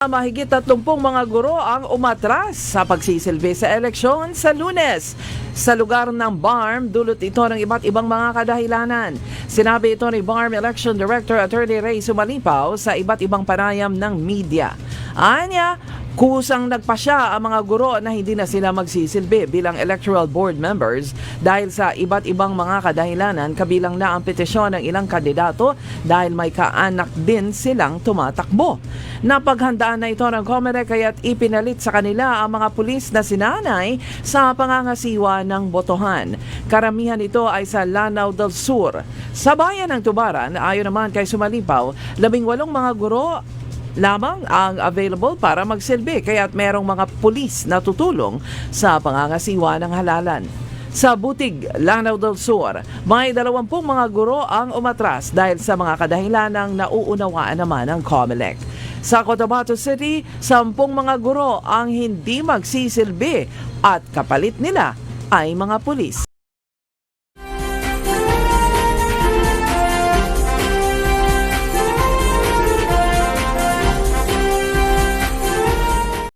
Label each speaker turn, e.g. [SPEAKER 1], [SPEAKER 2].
[SPEAKER 1] Mahigit 30 mga guro ang umatras sa pagsisilbi sa eleksyon sa lunes. Sa lugar ng BARM, dulot ito ng iba't ibang mga kadahilanan. Sinabi ito ni BARM Election Director Attorney Ray Sumalipaw sa iba't ibang panayam ng media. Anya, kusang nagpasya ang mga guro na hindi na sila magsisilbi bilang electoral board members dahil sa iba't ibang mga kadahilanan kabilang na ang petisyon ng ilang kandidato dahil may kaanak din silang tumatakbo. Napaghandaan na ito ng Comelec kaya't ipinalit sa kanila ang mga pulis na sinanay sa pangangasiwa ng botohan. Karamihan ito ay sa Lanao del Sur. Sa bayan ng Tubaran, ayon naman kay Sumalipaw, labing walong mga guro lamang ang available para magsilbi kaya't merong mga pulis na tutulong sa pangangasiwa ng halalan. Sa Butig, Lanao del Sur, may dalawampung mga guro ang umatras dahil sa mga kadahilanang nauunawaan naman ng COMELEC. Sa Cotabato City, sampung mga guro ang hindi magsisilbi at kapalit nila ay mga pulis.